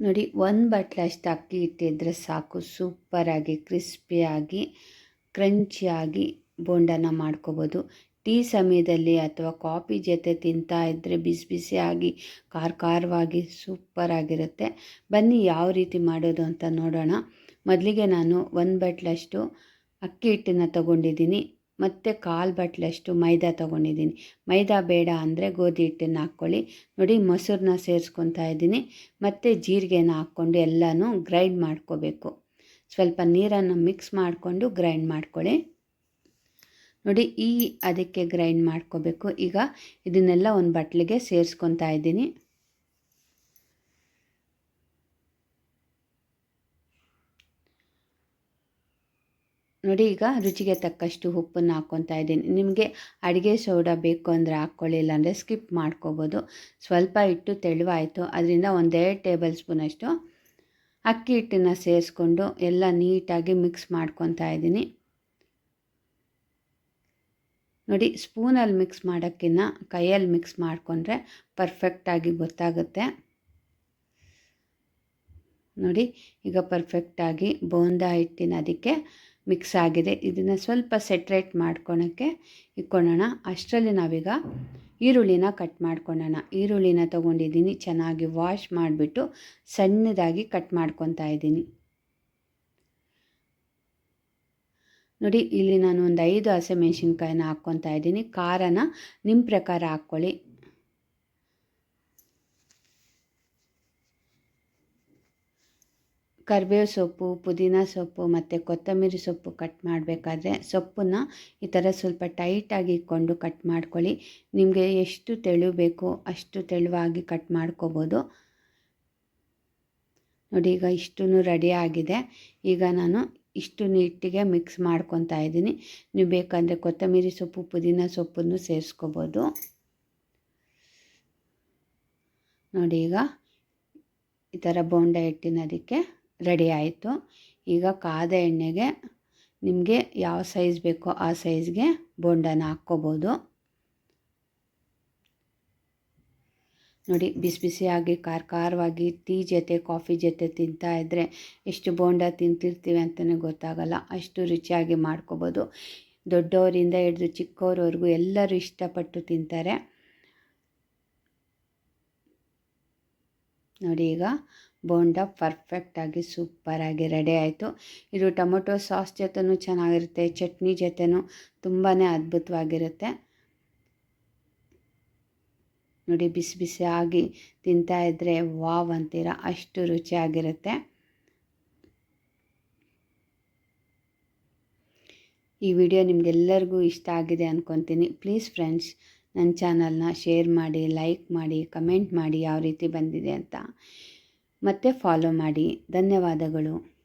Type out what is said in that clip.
ನೋಡಿ, ಒಂದು ಬಟ್ಲಷ್ಟು ಅಕ್ಕಿ ಇಟ್ಟಿದ್ರೆ ಸಾಕು. ಸೂಪರಾಗಿ ಕ್ರಿಸ್ಪಿಯಾಗಿ ಕ್ರಂಚಿಯಾಗಿ ಬೋಂಡನ ಮಾಡ್ಕೋಬೋದು. ಟೀ ಸಮಯದಲ್ಲಿ ಅಥವಾ ಕಾಫಿ ಜೊತೆ ತಿಂತಾ ಇದ್ದರೆ ಬಿಸಿ ಬಿಸಿಯಾಗಿ ಖಾರ ಖಾರವಾಗಿ ಸೂಪರಾಗಿರುತ್ತೆ ಬನ್ನಿ, ಯಾವ ರೀತಿ ಮಾಡೋದು ಅಂತ ನೋಡೋಣ. ಮೊದಲಿಗೆ ನಾನು ಒಂದು ಬಟ್ಲಷ್ಟು ಅಕ್ಕಿ ಹಿಟ್ಟನ್ನು ತಗೊಂಡಿದ್ದೀನಿ. ಮತ್ತು ಕಾಲು ಬಟ್ಲಷ್ಟು ಮೈದಾ ತೊಗೊಂಡಿದ್ದೀನಿ. ಮೈದಾ ಬೇಡ ಅಂದರೆ ಗೋಧಿ ಹಿಟ್ಟನ್ನು ಹಾಕ್ಕೊಳ್ಳಿ. ನೋಡಿ ಮೊಸರನ್ನ ಸೇರಿಸ್ಕೊತಾ ಇದ್ದೀನಿ. ಮತ್ತು ಜೀರಿಗೆನ ಹಾಕ್ಕೊಂಡು ಎಲ್ಲನೂ ಗ್ರೈಂಡ್ ಮಾಡ್ಕೋಬೇಕು. ಸ್ವಲ್ಪ ನೀರನ್ನು ಮಿಕ್ಸ್ ಮಾಡಿಕೊಂಡು ಗ್ರೈಂಡ್ ಮಾಡ್ಕೊಳ್ಳಿ. ನೋಡಿ ಈ ಅದಕ್ಕೆ ಗ್ರೈಂಡ್ ಮಾಡ್ಕೋಬೇಕು. ಈಗ ಇದನ್ನೆಲ್ಲ ಒಂದು ಬಟ್ಲಿಗೆ ಸೇರಿಸ್ಕೊತಾ ಇದ್ದೀನಿ. ನೋಡಿ ಈಗ ರುಚಿಗೆ ತಕ್ಕಷ್ಟು ಉಪ್ಪನ್ನು ಹಾಕ್ಕೊತಾ ಇದ್ದೀನಿ. ನಿಮಗೆ ಅಡುಗೆ ಸೋಡಾ ಬೇಕು ಅಂದರೆ ಹಾಕ್ಕೊಳ್ಳಿಲ್ಲ ಅಂದರೆ ಸ್ಕಿಪ್ ಮಾಡ್ಕೋಬೋದು. ಸ್ವಲ್ಪ ಹಿಟ್ಟು ತೆಳುವಾಯಿತು, ಅದರಿಂದ ಒಂದೆರಡು ಟೇಬಲ್ ಸ್ಪೂನಷ್ಟು ಅಕ್ಕಿ ಹಿಟ್ಟನ್ನು ಸೇರಿಸ್ಕೊಂಡು ಎಲ್ಲ ನೀಟಾಗಿ ಮಿಕ್ಸ್ ಮಾಡ್ಕೊತಾ ಇದ್ದೀನಿ. ನೋಡಿ, ಸ್ಪೂನಲ್ಲಿ ಮಿಕ್ಸ್ ಮಾಡೋಕ್ಕಿನ್ನ ಕೈಯಲ್ಲಿ ಮಿಕ್ಸ್ ಮಾಡಿಕೊಂಡ್ರೆ ಪರ್ಫೆಕ್ಟಾಗಿ ಗೊತ್ತಾಗುತ್ತೆ. ನೋಡಿ, ಈಗ ಪರ್ಫೆಕ್ಟಾಗಿ ಬೋಂದ ಹಿಟ್ಟಿನ ಅದಕ್ಕೆ ಮಿಕ್ಸ್ ಆಗಿದೆ. ಇದನ್ನು ಸ್ವಲ್ಪ ಸೆಟ್ರೇಟ್ ಮಾಡ್ಕೊಳಕ್ಕೆ ಇಟ್ಕೊಳ್ಳೋಣ ಅಷ್ಟರಲ್ಲಿ ನಾವೀಗ ಈರುಳ್ಳಿನ ಕಟ್ ಮಾಡ್ಕೊಳ್ಳೋಣ ಈರುಳ್ಳಿನ ತೊಗೊಂಡಿದ್ದೀನಿ. ಚೆನ್ನಾಗಿ ವಾಶ್ ಮಾಡಿಬಿಟ್ಟು ಸಣ್ಣದಾಗಿ ಕಟ್ ಮಾಡ್ಕೊತಾ ಇದ್ದೀನಿ. ನೋಡಿ, ಇಲ್ಲಿ ನಾನು ಒಂದು ಐದು ಹಸಿಮೆಣ್ಸಿನ್ಕಾಯಿನ ಹಾಕ್ಕೊತಾ ಇದ್ದೀನಿ. ಖಾರನ ನಿಮ್ಮ ಪ್ರಕಾರ ಹಾಕ್ಕೊಳ್ಳಿ. ಕರಿಬೇವು ಸೊಪ್ಪು, ಪುದೀನ ಸೊಪ್ಪು ಮತ್ತು ಕೊತ್ತಂಬರಿ ಸೊಪ್ಪು ಕಟ್ ಮಾಡಬೇಕಾದ್ರೆ ಸೊಪ್ಪನ್ನು ಈ ಥರ ಸ್ವಲ್ಪ ಟೈಟಾಗಿ ಇಟ್ಕೊಂಡು ಕಟ್ ಮಾಡ್ಕೊಳ್ಳಿ. ನಿಮಗೆ ಎಷ್ಟು ತೆಳು ಬೇಕೋ ಅಷ್ಟು ತೆಳುವಾಗಿ ಕಟ್ ಮಾಡ್ಕೋಬೋದು. ನೋಡಿ, ಈಗ ಇಷ್ಟೂ ರೆಡಿ ಆಗಿದೆ. ಈಗ ನಾನು ಇಷ್ಟು ನೀಟಿಗೆ ಮಿಕ್ಸ್ ಮಾಡ್ಕೊತಾ ಇದ್ದೀನಿ. ನೀವು ಬೇಕಂದರೆ ಕೊತ್ತಂಬರಿ ಸೊಪ್ಪು, ಪುದೀನ ಸೊಪ್ಪನ್ನು ಸೇರಿಸ್ಕೋಬೋದು. ನೋಡಿ, ಈಗ ಈ ಥರ ಬೋಂಡ ಹಿಟ್ಟಿನದಕ್ಕೆ ರೆಡಿ ಆಯಿತು. ಈಗ ಕಾದ ಎಣ್ಣೆಗೆ ನಿಮಗೆ ಯಾವ ಸೈಜ್ ಬೇಕೋ ಆ ಸೈಜ್ಗೆ ಬೋಂಡನ ಹಾಕ್ಕೋಬೋದು. ನೋಡಿ, ಬಿಸಿ ಬಿಸಿಯಾಗಿ ಖಾರ ಖಾರವಾಗಿ ಟೀ ಜೊತೆ, ಕಾಫಿ ಜೊತೆ ತಿಂತಾ ಇದ್ದರೆ ಎಷ್ಟು ಬೋಂಡ ತಿಂತಿರ್ತೀವಿ ಅಂತಲೇ ಗೊತ್ತಾಗಲ್ಲ. ಅಷ್ಟು ರುಚಿಯಾಗಿ ಮಾಡ್ಕೋಬೋದು. ದೊಡ್ಡವರಿಂದ ಹಿಡಿದು ಚಿಕ್ಕವರವರೆಗೂ ಎಲ್ಲರೂ ಇಷ್ಟಪಟ್ಟು ತಿಂತಾರೆ. ನೋಡಿ ಈಗ ಬೋಂಡ ಪರ್ಫೆಕ್ಟಾಗಿ ಸೂಪರಾಗಿ ರೆಡಿ ಆಯಿತು. ಇದು ಟೊಮೊಟೊ ಸಾಸ್ ಜೊತೆನೂ ಚೆನ್ನಾಗಿರುತ್ತೆ, ಚಟ್ನಿ ಜೊತೆನೂ ತುಂಬಾ ಅದ್ಭುತವಾಗಿರುತ್ತೆ. ನೋಡಿ ಬಿಸಿ ಬಿಸಿಯಾಗಿ ತಿಂತಾ ಇದ್ದರೆ ವಾವ್ ಅಂತೀರ, ಅಷ್ಟು ರುಚಿಯಾಗಿರುತ್ತೆ. ಈ ವಿಡಿಯೋ ನಿಮಗೆಲ್ಲರಿಗೂ ಇಷ್ಟ ಆಗಿದೆ ಅಂದ್ಕೊತೀನಿ ಪ್ಲೀಸ್ ಫ್ರೆಂಡ್ಸ್ ನನ್ನ ಚಾನಲ್ನ ಶೇರ್ ಮಾಡಿ, ಲೈಕ್ ಮಾಡಿ, ಕಮೆಂಟ್ ಮಾಡಿ ಯಾವ ರೀತಿ ಬಂದಿದೆ ಅಂತ ಮತ್ತೆ ಫಾಲೋ ಮಾಡಿ. ಧನ್ಯವಾದಗಳು.